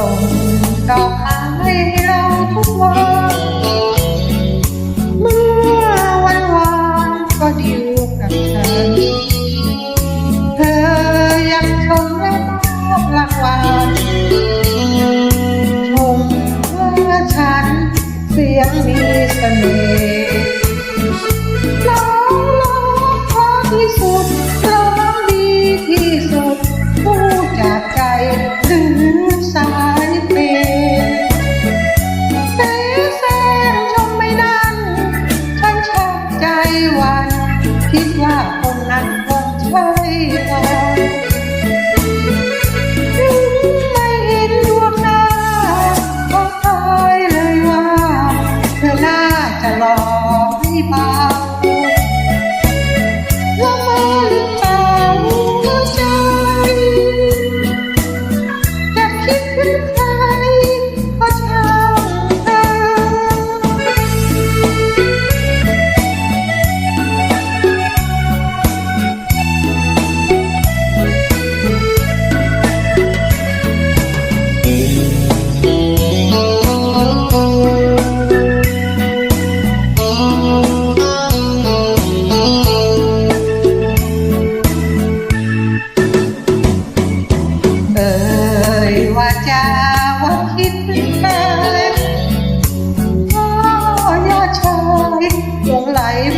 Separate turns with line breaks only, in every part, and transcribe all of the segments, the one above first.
ส่งดอกไม้ให้เราทุกวัน ยากคนนั้นคงใช่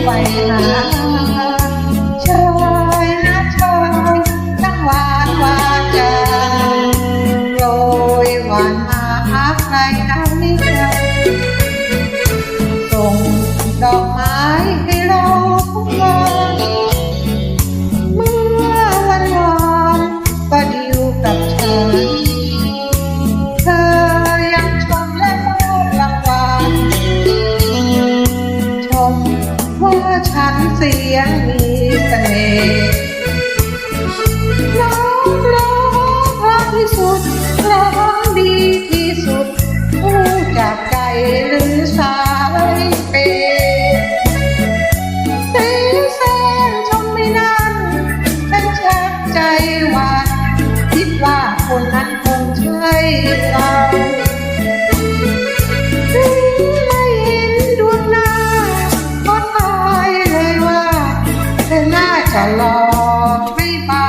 life. ให้เราถึงได้เห็นดวงหน้าก็ตายเลยว่าเน่าจะหลอกไม่เบา